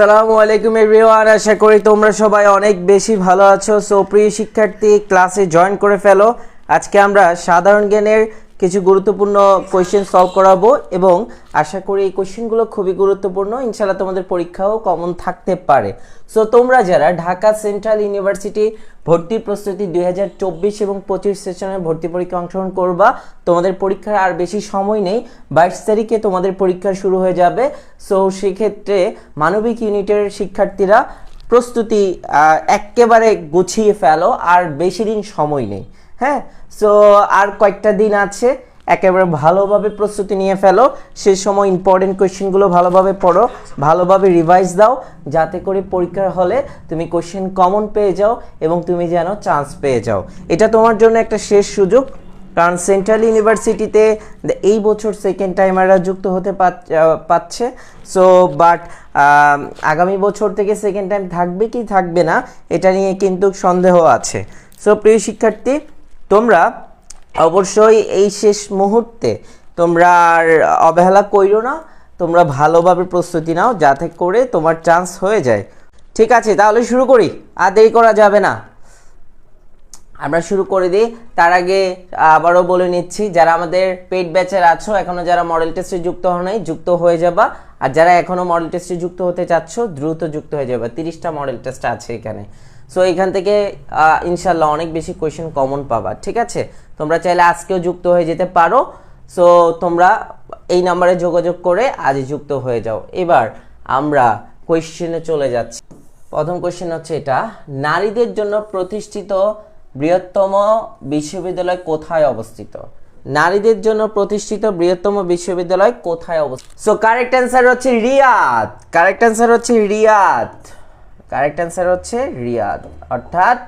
আসসালামু আলাইকুম এভরিওয়ান, আশা করি তোমরা সবাই অনেক বেশি ভালো আছো। সো প্রিয় শিক্ষার্থী ক্লাসে জয়েন করে ফেলো। আজকে আমরা সাধারণ জ্ঞানের কিছু গুরুত্বপূর্ণ কোয়েশ্চেন সলভ করাবো এবং আশা করি এই কোয়েশ্চেনগুলো খুবই গুরুত্বপূর্ণ। ইনশাল্লাহ তোমাদের পরীক্ষাও কমন থাকতে পারে। সো তোমরা যারা ঢাকা সেন্ট্রাল ইউনিভার্সিটি ভর্তি প্রস্তুতি দুই হাজার চব্বিশ এবং পঁচিশ সেশনের ভর্তি পরীক্ষা অংশগ্রহণ করবা তোমাদের পরীক্ষার আর বেশি সময় নেই। বাইশ তারিখে তোমাদের পরীক্ষা শুরু হয়ে যাবে। সো সেক্ষেত্রে মানবিক ইউনিটের শিক্ষার্থীরা প্রস্তুতি আহ, এক্কেবারে গুছিয়ে ফেলো আর বেশি দিন সময় নেই। হ্যাঁ সো আর কয়েকটা দিন আছে, একেবারে ভালোভাবে প্রস্তুতি নিয়ে ফেলো। সে সময় ইম্পর্টেন্ট কোয়েশ্চেনগুলো ভালোভাবে পড়ো, ভালোভাবে রিভাইজ দাও, যাতে করে পরীক্ষার হলে তুমি কোয়েশ্চেন কমন পেয়ে যাও এবং তুমি যেন চান্স পেয়ে যাও। এটা তোমার জন্য একটা শেষ সুযোগ, কারণ সেন্ট্রাল ইউনিভার্সিটিতে এই বছর সেকেন্ড টাইমাররা যুক্ত হতে পাচ- পাচ্ছে। সো বাট আগামী বছর থেকে সেকেন্ড টাইম থাকবে কি থাকবে না, এটা নিয়ে কিন্তু সন্দেহ আছে। সো প্রিয় শিক্ষার্থী তোমরা অবশ্যই এই শেষ মুহূর্তে তোমরা আর অবহেলা কইরো না, তোমরা ভালোভাবে প্রস্তুতি নাও যাতে করে তোমার চান্স হয়ে যায়। ঠিক আছে, তাহলে শুরু করি। আর দেরি করা যাবে না। আমরা শুরু করে দিই। তার আগে আবারও বলে নিচ্ছি, যারা আমাদের পেড ব্যাচের আছো, এখনও যারা মডেল টেস্টে যুক্ত হও নাই, যুক্ত হয়ে যাবা। আর যারা এখনও মডেল টেস্টে যুক্ত হতে চাচ্ছ, দ্রুত যুক্ত হয়ে যাবে। তিরিশটা মডেল টেস্ট আছে এখানে। সো এখান থেকে ইনশাল্লাহ অনেক বেশি কোয়েশ্চেন কমন পাবা, ঠিক আছে? তোমরা চাইলে আজকেও যুক্ত হয়ে যেতে পারো। সো তোমরা এই নাম্বারে যোগাযোগ করে আজই যুক্ত হয়ে যাও। এবার আমরা কোয়েশ্চেনে চলে যাচ্ছি। প্রথম কোশ্চেন হচ্ছে এটা, নারীদের জন্য প্রতিষ্ঠিত বৃহত্তম বিশ্ববিদ্যালয় কোথায় অবস্থিত? নারীদের জন্য প্রতিষ্ঠিত বৃহত্তম বিশ্ববিদ্যালয় কোথায় অবস্থিত? সো কারেক্ট অ্যান্সার হচ্ছে রিয়াদ। কারেক্ট অ্যান্সার হচ্ছে রিয়াদ। কারেক্ট অ্যান্সার হচ্ছে রিয়াদ। অর্থাৎ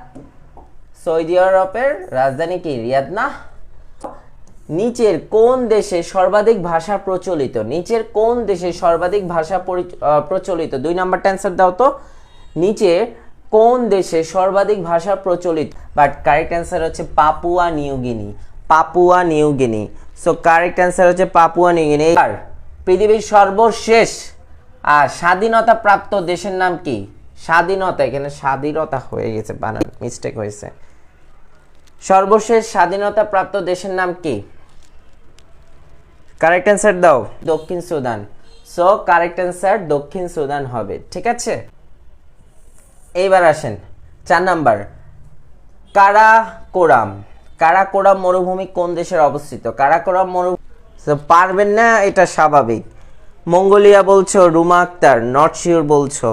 সৌদি আরবের রাজধানী কি? রিয়াদ না? নিচের কোন দেশে সর্বাধিক ভাষা প্রচলিত? নিচের কোন দেশে সর্বাধিক ভাষা প্রচলিত? দুই নাম্বারটা অ্যান্সার দাও তো। নিচে কোন দেশে সর্বাধিক ভাষা প্রচলিত? বাট কারেক্ট অ্যান্সার হচ্ছে Papua New Guinea Papua New Guinea so correct answer হচ্ছে পাপুয়া নিউগিনি এবার পৃথিবীর সর্বশেষ আর স্বাধীনতা প্রাপ্ত দেশের নাম কি? স্বাধীনতা এখানে স্বাধীনতা হয়ে গেছে বানান মিস্টেক হয়েছে। সর্বশেষ স্বাধীনতা প্রাপ্ত দেশের নাম কি? কারেক্ট অ্যান্সার দাও। দক্ষিণ সুদান। সো কারেক্ট অ্যান্সার দক্ষিণ সুদান হবে ঠিক আছে? এইবার আসেন চার নাম্বার। কারাকোরাম। কারাকোরাম মরুভূমি কোন দেশের অবস্থিত? কারাকোরাম মরু পারবেন না এটা স্বাভাবিক। মঙ্গোলিয়া বলছো রুমা আক্তার নর্থ শিওর বলছো।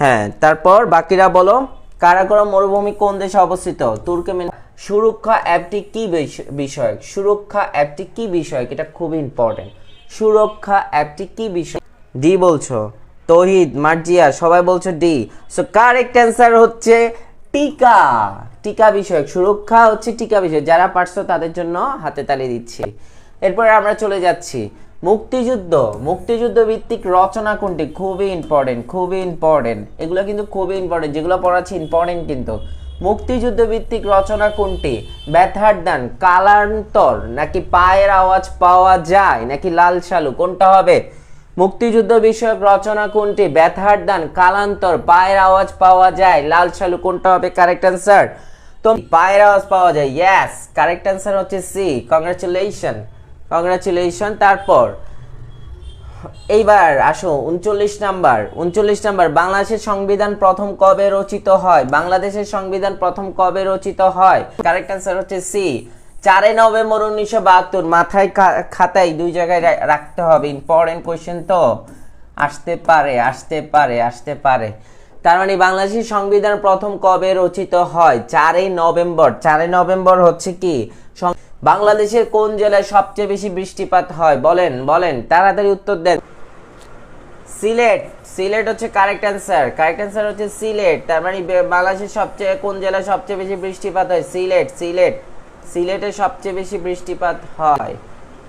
হ্যাঁ তারপর বাকিরা বলো কারাকোরাম মরুভূমি কোন দেশে অবস্থিত? তুর্কমেন সুরক্ষা অ্যাপটি কি বিষয়ক? সুরক্ষা অ্যাপটি কি বিষয়ক? এটা খুব ইম্পর্টেন্ট সুরক্ষা অ্যাপটি কি বিষয় ডি বলছো। তহিদ, মার্জিয়া, সবাই বলছো ডি সো কারেক্ট অ্যান্সার হচ্ছে টিকা। টিকা বিষয়ক। সুরক্ষা হচ্ছে টিকা বিষয় যারা পারছ তাদের জন্য হাতে তালি দিচ্ছি। এরপরে আমরা চলে যাচ্ছি। মুক্তিযুদ্ধ মুক্তিযুদ্ধ ভিত্তিক রচনা কোনটি? খুবই ইম্পর্টেন্ট খুবই ইম্পর্টেন্ট এগুলো কিন্তু খুবই ইম্পর্টেন্ট যেগুলো পড়াচ্ছি ইম্পর্টেন্ট কিন্তু। মুক্তিযুদ্ধ ভিত্তিক রচনা কোনটি? ব্যথার দান কালান্তর, নাকি পায়ের আওয়াজ পাওয়া যায়, নাকি লাল শালু, কোনটা হবে? মুক্তিযুদ্ধ বিষয়ক রচনা কোনটি? ব্যথার দান কালান্তর, পায়ের আওয়াজ পাওয়া যায়, লাল শালু, কোনটা হবে? কারেক্ট অ্যান্সার তো পায়ের আওয়াজ পাওয়া যায় ইয়াস কারেক্ট অ্যান্সার হচ্ছে সি কংগ্রাচুলেশন কংগ্রাচুলেশন তারপর এইবার আসো, উনচল্লিশ নাম্বার উনচল্লিশ নাম্বার, বাংলাদেশের সংবিধান প্রথম কবে রচিত হয়? বাংলাদেশের সংবিধান প্রথম কবে রচিত হয়? কারেক্ট অ্যান্সার হচ্ছে সি চারে নভেম্বর উনিশশো বাহাত্তর, মাথায় খাতায় দুই জায়গায় রাখতে হবে ইম্পর্টেন্ট কোয়েশ্চেন তো, আসতে পারে আসতে পারে আসতে পারে। তার মানে বাংলাদেশের সংবিধান প্রথম কবে রচিত হয়? চারই নভেম্বর চারই নভেম্বর হচ্ছে কি? বাংলাদেশের কোন জেলায় সবচেয়ে বেশি বৃষ্টিপাত হয়? বলেন বলেন, তাড়াতাড়ি উত্তর দেন। সিলেট সিলেট হচ্ছে কারেক্ট অ্যান্সার কারেক্ট অ্যান্সার হচ্ছে সিলেট। তার মানে বাংলাদেশের সবচেয়ে, কোন জেলায় সবচেয়ে বেশি বৃষ্টিপাত হয়? সিলেট সিলেট। সিলেটে সবচেয়ে বেশি বৃষ্টিপাত হয়।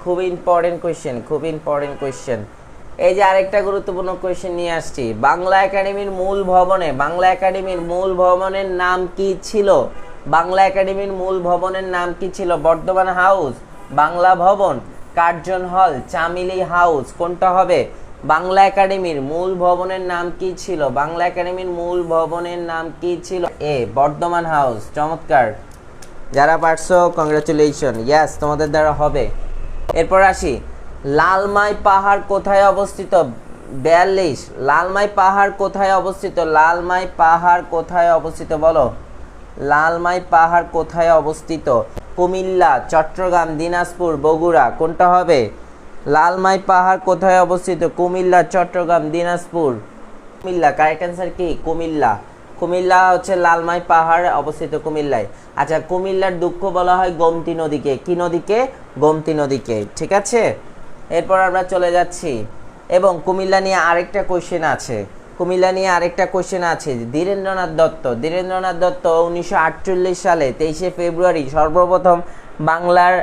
খুব ইম্পর্টেন্ট কোয়েশ্চেন খুব ইম্পর্টেন্ট কোয়েশ্চেন এই যে আরেকটা গুরুত্বপূর্ণ কোয়েশ্চেন নিয়ে আসছি। বাংলা একাডেমির মূল ভবনে, বাংলা একাডেমির মূল ভবনের নাম কি ছিল? বাংলা একাডেমির মূল ভবনের নাম কি ছিল? বর্ধমান হাউস। বাংলা ভবন, কার্জন হল, চামিলি হাউস। কোনটা হবে? বাংলা একাডেমির মূল ভবনের নাম কি ছিল? বাংলা একাডেমির মূল ভবনের নাম কি ছিল? A, Bardhaman house. চমৎকার। যারা পারছ কংগ্রাচুলেশন ইয়াস তোমাদের দ্বারা হবে। এরপর আসি। লালমাই পাহাড় কোথায় অবস্থিত? বিয়াল্লিশ। লালমাই পাহাড় কোথায় অবস্থিত? লালমাই পাহাড় কোথায় অবস্থিত? বলো। লালমাই পাহাড় কোথায় অবস্থিত? কুমিল্লা, চট্টগ্রাম, দিনাজপুর, বগুড়া, কোনটা হবে? লালমাই পাহাড় কোথায় অবস্থিত? কুমিল্লা, চট্টগ্রাম, দিনাজপুর। কুমিল্লা কারেক্ট অ্যান্সার কি? কুমিল্লা। কুমিল্লা হচ্ছে লালমাই পাহাড় অবস্থিত কুমিল্লায়। আচ্ছা কুমিল্লার দুঃখ বলা হয় গোমতী নদীকে। কি নদীকে? গোমতী নদীকে। ঠিক আছে? এরপর আমরা চলে যাচ্ছি। এবং কুমিল্লা নিয়ে আরেকটা কোয়েশ্চেন আছে। কুমিল্লা নিয়ে আরেকটা কোশ্চেন আছে। ধীরেন্দ্রনাথ দত্ত। ধীরেন্দ্রনাথ দত্ত উনিশশো আটচল্লিশ সালে তেইশে ফেব্রুয়ারি সর্বপ্রথম বাংলার,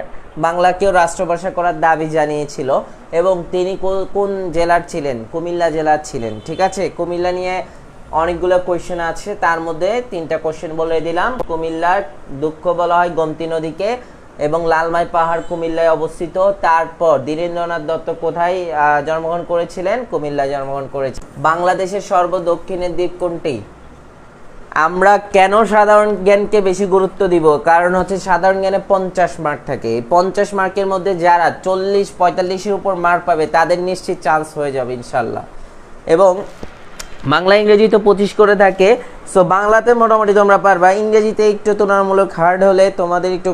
বাংলাকেও রাষ্ট্রভাষা করার দাবি জানিয়েছিল এবং তিনি কোন জেলার ছিলেন? কুমিল্লা জেলার ছিলেন। ঠিক আছে? কুমিল্লা নিয়ে অনেকগুলো কোয়েশ্চেন আছে। তার মধ্যে তিনটা কোশ্চেন বলে দিলাম। কুমিল্লার দুঃখ বলা হয় গমতি নদীকে। এবং লালমাই পাহাড় কুমিল্লায় অবস্থিত। তারপর দীরেন্দ্রনাথ দত্ত কোথায় জন্মগ্রহণ করেছিলেন? কুমিল্লায় জন্মগ্রহণ করেছিলেন বাংলাদেশের সর্বদক্ষিণের দ্বীপ কোনটি? আমরা কেন সাধারণ জ্ঞানকে বেশি গুরুত্ব দিব? কারণ হচ্ছে সাধারণ জ্ঞানে পঞ্চাশ মার্ক থাকে। পঞ্চাশ মার্কের মধ্যে যারা চল্লিশ, পঁয়তাল্লিশের উপর মার্ক পাবে, তাদের নিশ্চিত চান্স হয়ে যাবে, ইনশাল্লাহ। এবং বাংলা, ইংরেজি তো পঁচিশ করে থাকে। সো বাংলাতে মোটামুটি তোমরা পারবা। ইংরেজিতে একটু তুলনামূলক হার্ড হলে তোমাদের একটু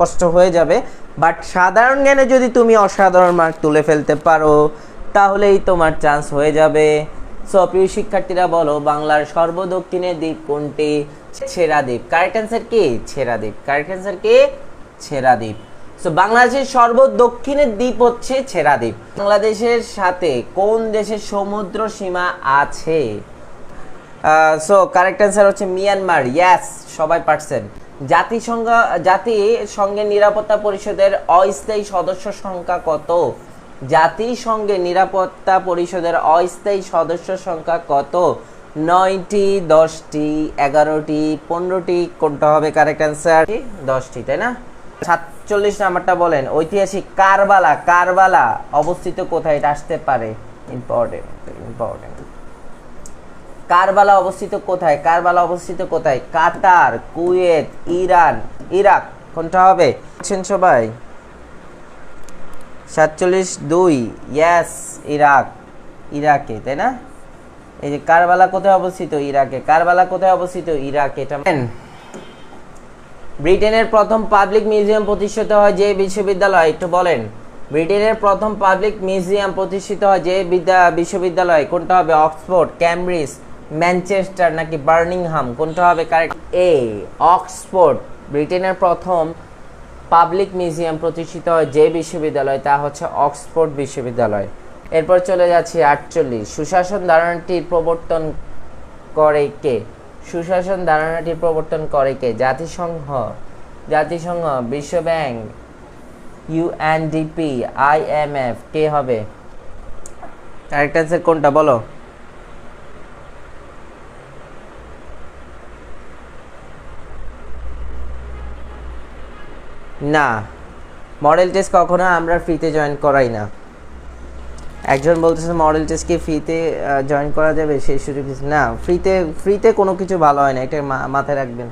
কষ্ট হয়ে যাবে। বাট সাধারণ জ্ঞানে যদি তুমি অসাধারণ মার্ক তুলে ফেলতে পারো, তাহলেই তোমার চান্স হয়ে যাবে। সো প্রিয় শিক্ষার্থীরা বলো, বাংলার সর্বদক্ষিণের দ্বীপ কোনটি? ছেড়া দ্বীপ। কারেক্ট অ্যান্সার কি? ছেড়া দ্বীপ। কারেক্ট অ্যান্সার কি? ছেড়া দ্বীপ। সো বাংলাদেশের সর্বদক্ষিণের দ্বীপ হচ্ছে ছেড়া দ্বীপ বাংলাদেশের সাথে কোন দেশের সমুদ্র সীমা আছে? সো কারেক্ট অ্যান্সার হচ্ছে মিয়ানমার ইয়াস সবাই পারছেন। জাতিসংঘ জাতিসংঘের নিরাপত্তা পরিষদের অস্থায়ী সদস্য সংখ্যা কত? জাতিসংঘের নিরাপত্তা পরিষদের অস্থায়ী সদস্য সংখ্যা কত? নয়টি, দশটি, এগারোটি, পনেরোটি, কোনটা হবে? কারেক্ট অ্যান্সার দশটি, তাই না? সাতচল্লিশ নাম্বারটা বলেন, ঐতিহাসিক কারবালা কারবালা অবস্থিত কোথায়? এটা আসতে পারে ইম্পর্টেন্ট ইম্পর্টেন্ট কারবালা অবস্থিত কোথায়? কারবালা অবস্থিত কোথায়? কাতার, কুয়েত, ইরান, ইরাক, কোনটা হবে? সবাই? সাতচল্লিশ দুই ইয়াস ইরাক, ইরাকে, তাই না? এই যে কারবালা কোথায় অবস্থিত? ইরাকে। কারবালা কোথায় অবস্থিত? ইরাকে। এটা ব্রিটেনের প্রথম পাবলিক মিউজিয়াম প্রতিষ্ঠিত হয় যে বিশ্ববিদ্যালয়? একটু বলেন। ব্রিটেনের প্রথম পাবলিক মিউজিয়াম প্রতিষ্ঠিত হয় যে বিদ্যা বিশ্ববিদ্যালয়? কোনটা হবে? অক্সফোর্ড, ক্যামব্রিজ, ম্যানচেস্টার নাকি বার্মিংহাম কোনটা হবে? কারেক্ট। A, Oxford. ব্রিটেনের প্রথম পাবলিক মিউজিয়াম প্রতিষ্ঠিত হয় যে বিশ্ববিদ্যালয়? তা হচ্ছে অক্সফোর্ড বিশ্ববিদ্যালয়। এরপর চলে যাচ্ছি আটচল্লিশ। সুশাসন ধারণাটির প্রবর্তন করে কে? সুশাসন ধারণাটি প্রবর্তন করে কে? জাতিসংঘ। জাতিসংঘ বিশ্ব ব্যাংক ইউএনডিপি আইএমএফ কে হবে? কারেক্ট অ্যান্সার কোনটা বলো? না। মডেল টেস্ট কখনো আমরা ফ্রিতে জয়েন করাই না। একজন বলতেছে মডেল টেস্ট কি ফ্রিতে জয়েন করা যাবে? সেই সুযোগ না ফ্রিতে ফ্রিতে কোনো কিছু ভালো হয় না, এটা মাথায় রাখবেন।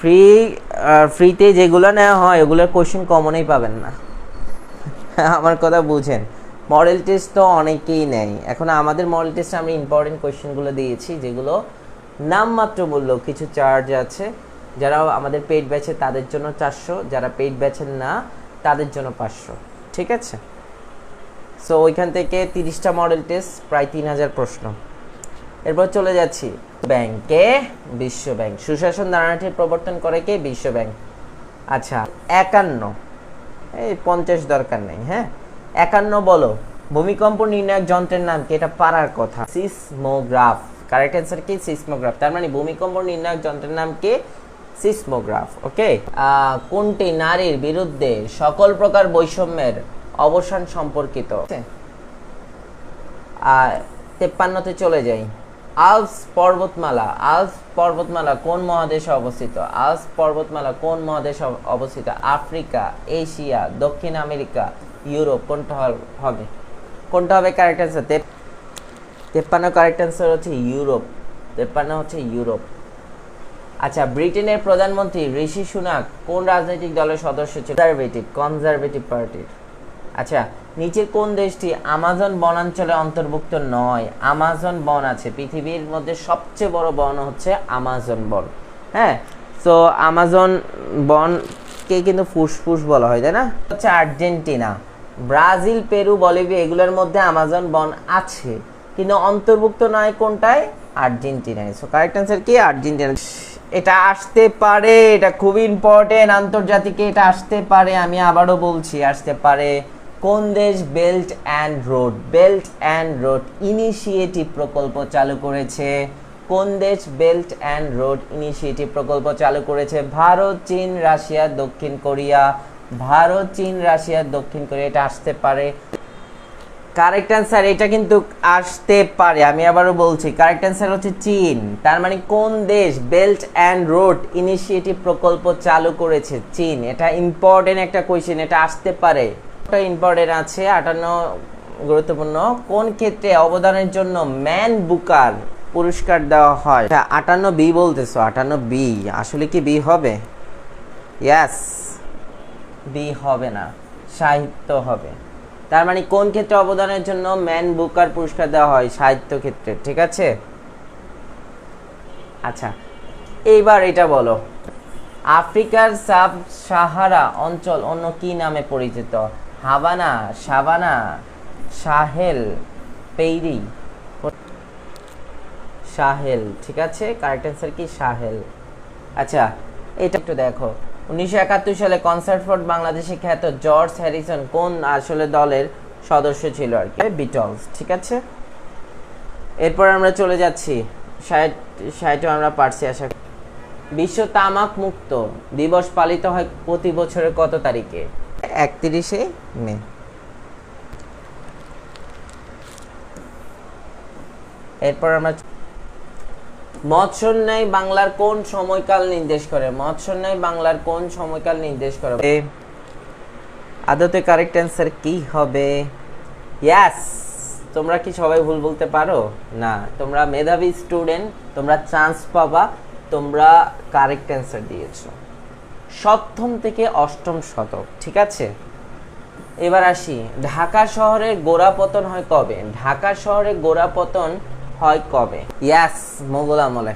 ফ্রি ফ্রিতে যেগুলো নেওয়া হয়, ওগুলোর কোশ্চেন কমনই পাবেন না। আমার কথা বুঝেন। মডেল টেস্ট তো অনেকেই নেয়। এখন আমাদের মডেল টেস্টে আমি ইম্পর্টেন্ট কোশ্চেনগুলো দিয়েছি, যেগুলো নামমাত্র মূল্য, কিছু চার্জ আছে। যারা আমাদের পেইড ব্যাচে তাদের জন্য চারশো। যারা পেইড ব্যাচের না তাদের জন্য পাঁচশো, ঠিক আছে? সো ওইখান থেকে তিরিশটা মডেল টেস্ট প্রায় তিন হাজার প্রশ্ন। এরপর চলে যাচ্ছি ব্যাংকে বিশ্ব ব্যাংক সুশাসন ধারণাটির প্রবর্তন করে কে? বিশ্ব ব্যাংক আচ্ছা একান্ন। এই পঞ্চাশ দরকার নেই হ্যাঁ? একান্ন বলো, ভূমিকম্প নির্ণায়ক যন্ত্রের নাম কি? এটা পারার কথা। সিসমোগ্রাফ। কারেক্ট অ্যান্সার কি? সিসমোগ্রাফ। তার মানে ভূমিকম্প নির্ণায়ক যন্ত্রের নাম কি? Seismograph, okay? কোনটি নারীর বিরুদ্ধে সকল প্রকার বৈষম্যের অবসান সম্পর্কিত? তেপ্পান্নতে চলে যাই। আলস পর্বতমালা আলস পর্বতমালা কোন মহাদেশে অবস্থিত? আলস পর্বতমালা কোন মহাদেশে অবস্থিত? আফ্রিকা, এশিয়া, দক্ষিণ আমেরিকা, ইউরোপ, কোনটা হবে? কোনটা হবে কারেক্ট অ্যান্সার তেপ্পান্ন কারেক্ট অ্যান্সার হচ্ছে ইউরোপ। তেপ্পান্ন হচ্ছে ইউরোপ। আচ্ছা ব্রিটেনের প্রধানমন্ত্রী ঋষি সুনাক কোন রাজনৈতিক দলের সদস্য ছিল? কনজারভেটিভ কনজারভেটিভ পার্টির আচ্ছা নিচের কোন দেশটি আমাজন বনাঞ্চলে অন্তর্ভুক্ত নয়? আমাজন বন আছে। পৃথিবীর মধ্যে সবচেয়ে বড় বন হচ্ছে আমাজন বন। হ্যাঁ তো আমাজন বনকে কিন্তু ফুসফুস বলা হয়, তাই না? হচ্ছে আর্জেন্টিনা, ব্রাজিল, পেরু, বলিভিয়া, এগুলোর মধ্যে আমাজন বন আছে। কিন্তু অন্তর্ভুক্ত নয় কোনটায়? আর্জেন্টিনায়। সো কারেক্ট অ্যান্সার কি? আর্জেন্টিনা। এটা আসতে পারে, এটা খুবই ইম্পর্টেন্ট আন্তর্জাতিকে এটা আসতে পারে, আমি আবারও বলছি, আসতে পারে কোন দেশ? Belt and road belt and road initiative প্রকল্প চালু করেছে। কোন দেশ? বেল্ট অ্যান্ড রোড ইনিশিয়েটিভ প্রকল্প চালু করেছে। ভারত, চীন, রাশিয়া, দক্ষিণ কোরিয়া। ভারত, চীন, রাশিয়া, দক্ষিণ কোরিয়া, এটা আসতে পারে। কারেক্ট অ্যান্সার এটা কিন্তু আসতে পারে, আমি আবারও বলছি। কারেক্ট অ্যান্সার হচ্ছে চীন। তার মানে কোন দেশ বেল্ট অ্যান্ড রোড ইনিশিয়েটিভ প্রকল্প চালু করেছে? চীন। এটা ইম্পর্টেন্ট একটা কোয়েশ্চেন এটা আসতে পারে। একটা ইম্পর্টেন্ট আছে? আটান্ন গুরুত্বপূর্ণ। কোন ক্ষেত্রে অবদানের জন্য ম্যান বুকার পুরস্কার দেওয়া হয়? আটান্ন বি বলতেছো, আটান্ন বি। আসলে কি বি হবে? ইয়াস বি হবে না, সাহিত্য হবে। তার মানে কোন ক্ষেত্রে অবদানের জন্য ম্যান বুকার পুরস্কার দেওয়া হয়? সাহিত্য ক্ষেত্রে, ঠিক আছে? আচ্ছা এইবার এটা বলো। আফ্রিকার সাব সাহারা অঞ্চল অন্য কি নামে পরিচিত? হাবানা সাবানা সাহেল, পেইরি। সাহেল, ঠিক আছে? কারেক্ট অ্যান্সার কি? সাহেল। আচ্ছা এটা একটু দেখো। উনিশশো একাত্তর সালে কনসার্ট ফর বাংলাদেশে খ্যাত জর্জ হ্যারিসন কোন আসলে দলের সদস্য ছিল আর কি? বিটলস, ঠিক আছে? এরপর আমরা চলে যাচ্ছি। ষাট, ষাটও আমরা পারছি আশা বিশ্ব তামাক মুক্ত দিবস পালিত হয় প্রতি বছরের কত তারিখে? একত্রিশে মে। এরপর আমরা মৎস্যন্যায় বাংলার কোন সময়কাল নির্দেশ করে? মৎস্যন্যায় বাংলার কোন সময়কাল নির্দেশ করে? আদতে কারেক্ট অ্যান্সার কি হবে? ইয়াস তোমরা কি সবাই ভুল বলতে পারো? না। তোমরা মেধাবী স্টুডেন্ট তোমরা চান্স পাবা, তোমরা কারেক্ট অ্যান্সার দিয়েছ। সপ্তম থেকে অষ্টম শতক, ঠিক আছে? এবার আসি। ঢাকা শহরের গোড়াপতন হয় কবে? ঢাকা শহরে গোড়াপতন হয় কবে? ইয়াস মোগল আমলে।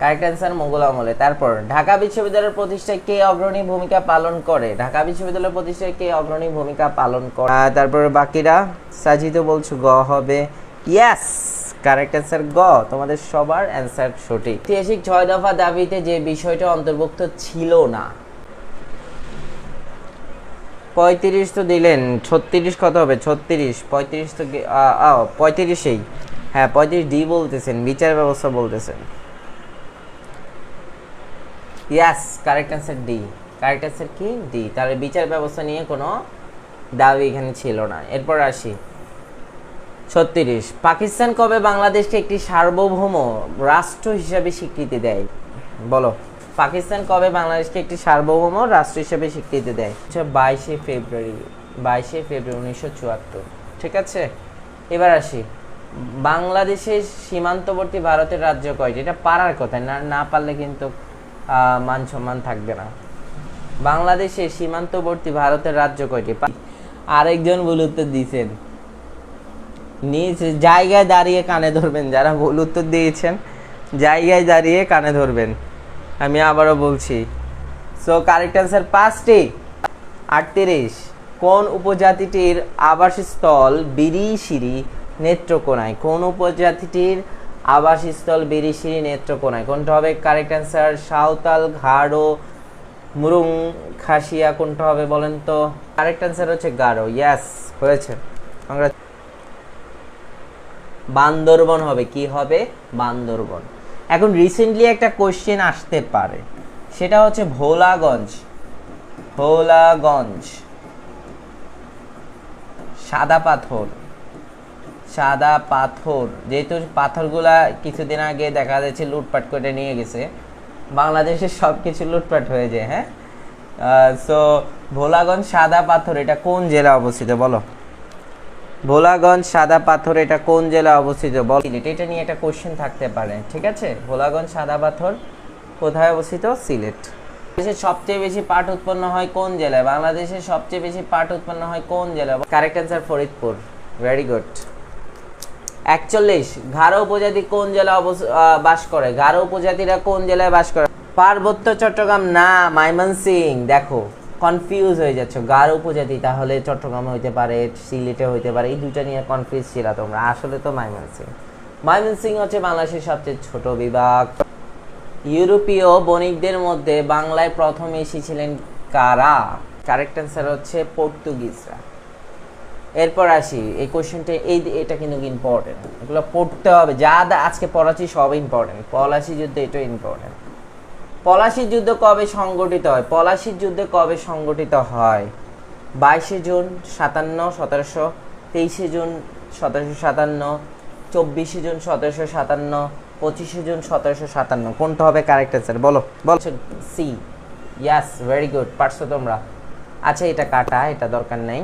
কারেক্ট অ্যান্সার মোগল আমলে। তারপর, ঢাকা বিশ্ববিদ্যালয়ের প্রতিষ্ঠায় কে অগ্রণী ভূমিকা পালন করে? ঢাকা বিশ্ববিদ্যালয়ের প্রতিষ্ঠায় কে অগ্রণী ভূমিকা পালন করে? তারপরে বাকিরা সাজিত বলছো, গ হবে। ইয়াস কারেক্ট অ্যান্সার গ। তোমাদের সবার অ্যান্সার সঠিক। ঐতিহাসিক ছয় দফা দাবিতে যে বিষয়টা অন্তর্ভুক্ত ছিল না পঁয়ত্রিশ তো দিলেন, ছত্রিশ কত হবে? ছত্রিশ, পঁয়ত্রিশ তো পঁয়ত্রিশেই। হ্যাঁ পঁয়ত্রিশ ডি বলতেছেন, বিচার ব্যবস্থা বলতেছেন। Yes correct answer D correct answer কি? ডি তাহলে বিচার ব্যবস্থা নিয়ে কোনো দাবি এখানে ছিল না। এরপর আসি। ছত্রিশ, পাকিস্তান কবে বাংলাদেশকে একটি সার্বভৌম রাষ্ট্র হিসাবে স্বীকৃতি দেয়? বলো। পাকিস্তান কবে বাংলাদেশকে একটি সার্বভৌম রাষ্ট্র হিসেবে স্বীকৃতি দেয়? হচ্ছে বাইশে ফেব্রুয়ারি বাইশে ফেব্রুয়ারি উনিশশো চুয়াত্তর। ঠিক আছে? এবার আসি। বাংলাদেশের সীমান্তবর্তী ভারতের রাজ্য কয়টি? এটা পারার কথা, না না পারলে কিন্তু মান সম্মান থাকবে না। বাংলাদেশের সীমান্তবর্তী ভারতের রাজ্য কয়টি? আরেকজন ভুল উত্তর দিয়েছেন। নিজ জায়গায় দাঁড়িয়ে কানে ধরবেন, যারা ভুল উত্তর দিয়েছেন, জায়গায় দাঁড়িয়ে কানে ধরবেন। আমি আবারও বলছি। সো কারেক্ট অ্যান্সার পাঁচটি। আটত্রিশ। কোন উপজাতিটির আবাসস্থল বিরিশিরি নেত্রকোনায়? কোন উপজাতিটির আবাসস্থল বিরিশিরি নেত্রকোনায়? কোনটা হবে কারেক্ট অ্যান্সার সাঁওতাল, ঘাড়ো, মুরুং, খাসিয়া কোনটা হবে বলেন তো? কারেক্ট অ্যান্সার হচ্ছে গারো। ইয়াস হয়েছে। বান্দরবন হবে। কি হবে? বান্দরবন। এখন রিসেন্টলি একটা কোশ্চেন আসতে পারে। সেটা হচ্ছে ভোলাগঞ্জ। ভোলাগঞ্জ। সাদা পাথর। সাদা পাথর। যেহেতু পাথরগুলা কিছুদিন আগে দেখা যাচ্ছে লুটপাট করে নিয়ে গেছে বাংলাদেশের সব কিছু লুটপাট হয়ে যায় হ্যাঁ? সো ভোলাগঞ্জ সাদা পাথর, এটা কোন জেলা অবস্থিত বলো? ভোলাগঞ্জ সাদা পাথর, এটা কোন জেলা অবস্থিত? বল। এটা নিয়ে একটা কোশ্চেন থাকতে পারে, ঠিক আছে? ভোলাগঞ্জ সাদা পাথর কোথায় অবস্থিত? সিলেট। দেশের সবচেয়ে বেশি পাট উৎপন্ন হয় কোন জেলায়? বাংলাদেশের সবচেয়ে বেশি পাট উৎপন্ন হয় কোন জেলায়? Correct answer Faridpur. Very good একচল্লিশ ঘাড়ো উপজাতি কোন জেলা বাস করে? ঘাড়ো উপজাতিরা কোন জেলায় বাস করে? পার্বত্য চট্টগ্রাম? না, মাইমনসিং। দেখো কনফিউজ হয়ে যাচ্ছ। গারো উপজাতি, তাহলে চট্টগ্রামে হইতে পারে, সিলেটে হইতে পারে, এই দুইটা নিয়ে কনফিউজ ছিল তোমরা। আসলে তো মাইমনসিং মাইমনসিং হচ্ছে বাংলাদেশের সবচেয়ে ছোট বিভাগ। ইউরোপীয় বণিকদের মধ্যে বাংলায় প্রথম এসেছিলেন কারা? কারেক্ট অ্যান্সার হচ্ছে পর্তুগিজরা। এরপর আসি, এই কোশ্চেনটা এই এটা কিন্তু ইম্পর্টেন্ট এগুলো পড়তে হবে। যা যা আজকে পড়াচ্ছি সব ইম্পর্টেন্ট পলাশি যুদ্ধ এটাও ইম্পর্টেন্ট পলাশির যুদ্ধ কবে সংগঠিত হয়? পলাশির যুদ্ধ কবে সংগঠিত হয়? বাইশে জুন সাতান্ন, সতেরোশো তেইশে জুন সতেরোশো সাতান্ন, চব্বিশে জুন সতেরোশো সাতান্ন, পঁচিশে জুন সতেরোশো সাতান্ন। কোনটা হবে কারেক্ট অ্যান্সার বলো বলছো সি ইয়াস ভেরি গুড পারছ তোমরা? আচ্ছা এটা কাটা, এটা দরকার নেই।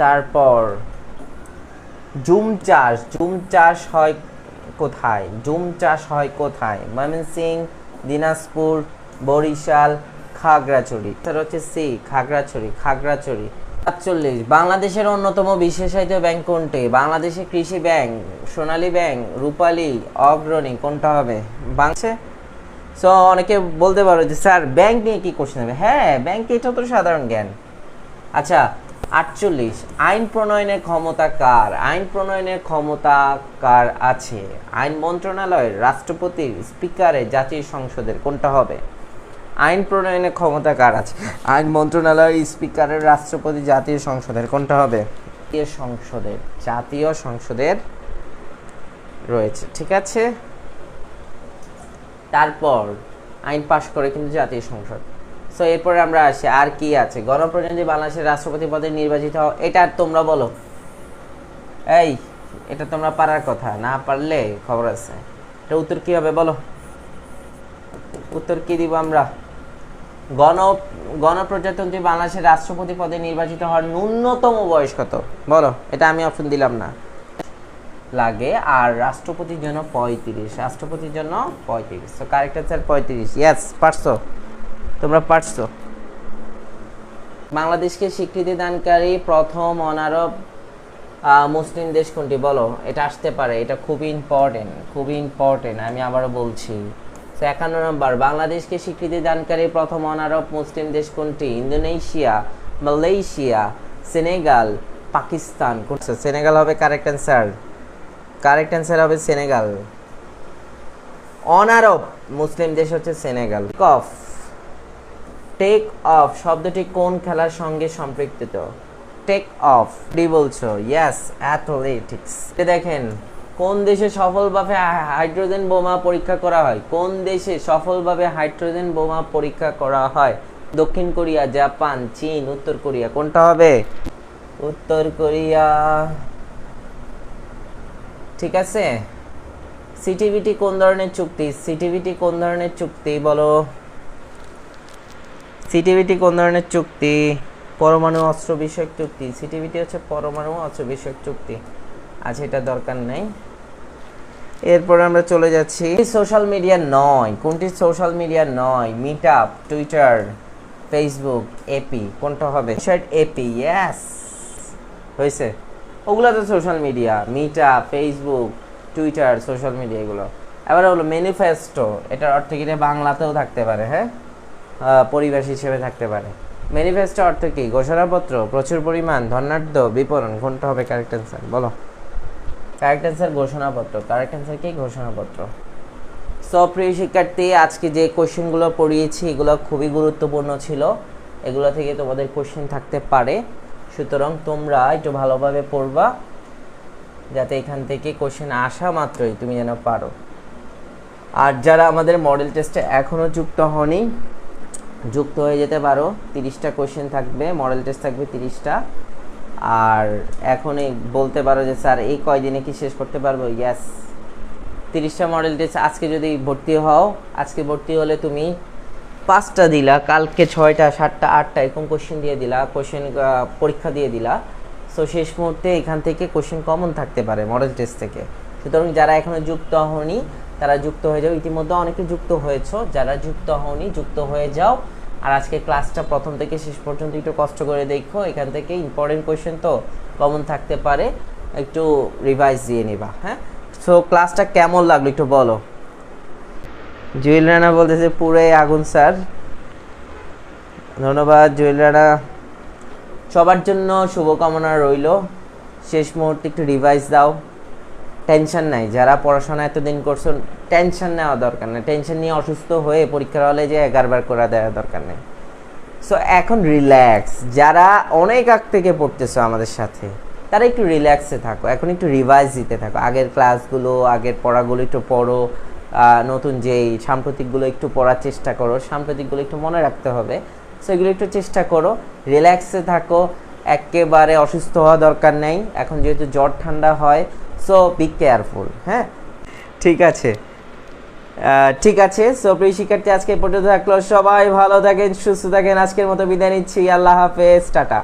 তারপর, জুম চাষ জুম চাষ হয় কোথায়? জুম চাষ হয় কোথায়? ময়মনসিং, দিনাজপুর, বরিশাল, খাগড়াছড়ি। স্যার হচ্ছে সি, খাগড়াছড়ি খাগড়াছড়ি। সাতচল্লিশ। বাংলাদেশের অন্যতম বিশেষায়িত ব্যাংক কোনটি? বাংলাদেশের কৃষি ব্যাংক, সোনালী ব্যাংক, রূপালী, অগ্রণী, কোনটা হবে? বাংছে সো অনেকে বলতে পারো যে, স্যার, ব্যাংক নিয়ে কি কোশ্চেন হবে? হ্যাঁ ব্যাংক এটা তো সাধারণ জ্ঞান। আচ্ছা আটচল্লিশ। আইন প্রণয়নের ক্ষমতা কার? আইন প্রণয়নের ক্ষমতা কার আছে? আইন মন্ত্রণালয়ের রাষ্ট্রপতির স্পিকারে, জাতীয় সংসদের কোনটা হবে? আইন প্রণয়নের ক্ষমতা কার আছে? আইন মন্ত্রণালয়ের, স্পিকারের, রাষ্ট্রপতি, জাতীয় সংসদের কোনটা হবে? জাতীয় সংসদের জাতীয় সংসদের রয়েছে, ঠিক আছে? তারপর আইন পাশ করে কিন্তু জাতীয় সংসদ। সো এরপরে আমরা আসি, আর কি আছে? গণপ্রজাতন্ত্রী বাংলাদেশের রাষ্ট্রপতি পদে নির্বাচিত হও। এটা তোমরা বলো। এই, এটা তোমরা পারার কথা। না পারলে খবর আছে। এটা উত্তর কি হবে বলো? উত্তর কি দিব আমরা? গণ, গণপ্রজাতন্ত্রী বাংলাদেশের রাষ্ট্রপতি পদে নির্বাচিত হওয়ার ন্যূনতম বয়স কত? বলো, এটা আমি অপশন দিলাম না। লাগে, আর রাষ্ট্রপতির জন্য পঁয়ত্রিশ। রাষ্ট্রপতির জন্য পঁয়ত্রিশ। তো কারেক্ট অ্যান্সার পঁয়ত্রিশ। ইয়াস পারছ? তোমরা পারছ। বাংলাদেশকে স্বীকৃতি দানকারী প্রথম অনারব মুসলিম দেশ কোনটি বলো? এটা আসতে পারে, এটা খুবই ইম্পর্টেন্ট খুবই ইম্পর্টেন্ট আমি আবারও বলছি। তো একান্ন নম্বর, বাংলাদেশকে স্বীকৃতি দানকারী প্রথম অনারব মুসলিম দেশ কোনটি? ইন্দোনেশিয়া, মালয়েশিয়া, সেনেগাল, পাকিস্তান কোনটা সেনেগাল হবে কারেক্ট অ্যান্সার কারেক্ট অ্যান্সার হবে সেনেগাল। অনারব মুসলিম দেশ হচ্ছে সেনেগাল। অফ টেক অফ শব্দটি কোন খেলার সঙ্গে সম্পৃক্ত? টেক অফ ডি বলছো? ইয়েস অ্যাথলেটিক্স দেখেন, কোন দেশে সফলভাবে হাইড্রোজেন বোমা পরীক্ষা করা হয়? কোন দেশে সফলভাবে হাইড্রোজেন বোমা পরীক্ষা করা হয়? দক্ষিণ কোরিয়া, জাপান, চীন, উত্তর কোরিয়া, কোনটা হবে? উত্তর কোরিয়া। ঠিক আছে? সিটিভিটি কোন ধরনের চুক্তি? সিটিভিটি কোন ধরনের চুক্তি? বলো। সিটিভিটি কোন ধরনের চুক্তি? পরমাণু অস্ত্র বিষয়ক চুক্তি। সিটিভিটি হচ্ছে পরমাণু অস্ত্র বিষয়ক চুক্তি। আচ্ছা এটা দরকার নেই। এরপর আমরা চলে যাচ্ছি। সোশ্যাল মিডিয়া নয়? কোনটি সোশ্যাল মিডিয়া নয়? Meet up Twitter Facebook AP কোনটা হবে? শার্ট এপি ইয়াস হয়েছে। ওগুলো তো সোশ্যাল মিডিয়া মিটা ফেসবুক টুইটার সোশ্যাল মিডিয়া এগুলো। এবার হলো ম্যানিফেস্টো এটার অর্থ কি? এটা বাংলাতেও থাকতে পারে হ্যাঁ? পরিবেশ হিসেবে থাকতে পারে। ম্যানিফেস্টো অর্থ কি? ঘোষণাপত্র, প্রচুর পরিমাণ, ধনাঢ্য, বিপণন, কোনটা হবে কারেক্ট অ্যান্সার বলো। কারেক্ট অ্যান্সার ঘোষণাপত্র। কারেক্ট অ্যান্সার কি? ঘোষণাপত্র। সো প্রিয় শিক্ষার্থী, আজকে যে কোশ্চেনগুলো পড়িয়েছি, এগুলো খুবই গুরুত্বপূর্ণ ছিল। এগুলো থেকে তোমাদের কোশ্চেন থাকতে পারে। সুতরাং তোমরা একটু ভালোভাবে পড়বা, যাতে এখান থেকে কোশ্চেন আসা মাত্রই তুমি যেন পারো। আর যারা আমাদের মডেল টেস্টে এখনও যুক্ত হনি যুক্ত হয়ে যেতে পারো। তিরিশটা কোশ্চেন থাকবে মডেল টেস্ট থাকবে তিরিশটা। আর এখনই বলতে পারো যে, স্যার, এই কয়দিনে কি শেষ করতে পারব? ইয়াস তিরিশটা মডেল টেস্ট আজকে যদি ভর্তি হও, আজকে ভর্তি হলে তুমি পাঁচটা দিলা, কালকে ছয়টা, সাতটা, আটটা, এরকম কোশ্চেন দিয়ে দিলা কোশ্চেন পরীক্ষা দিয়ে দিলা। সো শেষ মুহূর্তে এখান থেকে কোশ্চেন কমন থাকতে পারে মডেল টেস্ট থেকে। সুতরাং যারা এখনও যুক্ত হওনি, তারা যুক্ত হয়ে যাও। ইতিমধ্যে অনেকে যুক্ত হয়েছো। যারা যুক্ত হওনি, যুক্ত হয়ে যাও। আর আজকে ক্লাসটা প্রথম থেকে শেষ পর্যন্ত একটু কষ্ট করে দেখো। এখান থেকে ইম্পর্টেন্ট কোশ্চেন তো কমন থাকতে পারে। একটু রিভাইজ দিয়ে নিবা হ্যাঁ? সো ক্লাসটা কেমন লাগল একটু বলো? জুয়েল রানা বলতেছে, পুরোই আগুন, স্যার। ধন্যবাদ, জুয়েল রানা। সবার জন্য শুভকামনা রইল। শেষ মুহূর্তে একটু রিভাইজ দাও। টেনশন নাই। যারা পড়াশোনা এতদিন করছ টেনশন নেওয়া দরকার নেই। টেনশন নিয়ে অসুস্থ হয়ে পরীক্ষার হলে যে এগারবার করে দেওয়া দরকার নেই। সো এখন রিল্যাক্স যারা অনেক আগ থেকে পড়তেছো আমাদের সাথে, তারা একটু রিল্যাক্সে থাকো। এখন একটু রিভাইজ দিতে থাকো। আগের ক্লাসগুলো আগের পড়াগুলো একটু পড়ো। নতুন যেই সাম্প্রতিকগুলো একটু পড়ার চেষ্টা করো। সাম্প্রতিকগুলো একটু মনে রাখতে হবে। সো এগুলো একটু চেষ্টা করো। রিল্যাক্সে থাকো। একেবারে অসুস্থ হওয়া দরকার নেই। এখন যেহেতু জ্বর ঠান্ডা হয় সো বি কেয়ারফুল হ্যাঁ? ঠিক আছে। ঠিক আছে। সো প্রিয় শিক্ষার্থী আজকে পর্যন্ত থাকল। সবাই ভালো থাকেন সুস্থ থাকেন। আজকের মতো বিদায় নিচ্ছি। আল্লাহ হাফেজ। টাটা।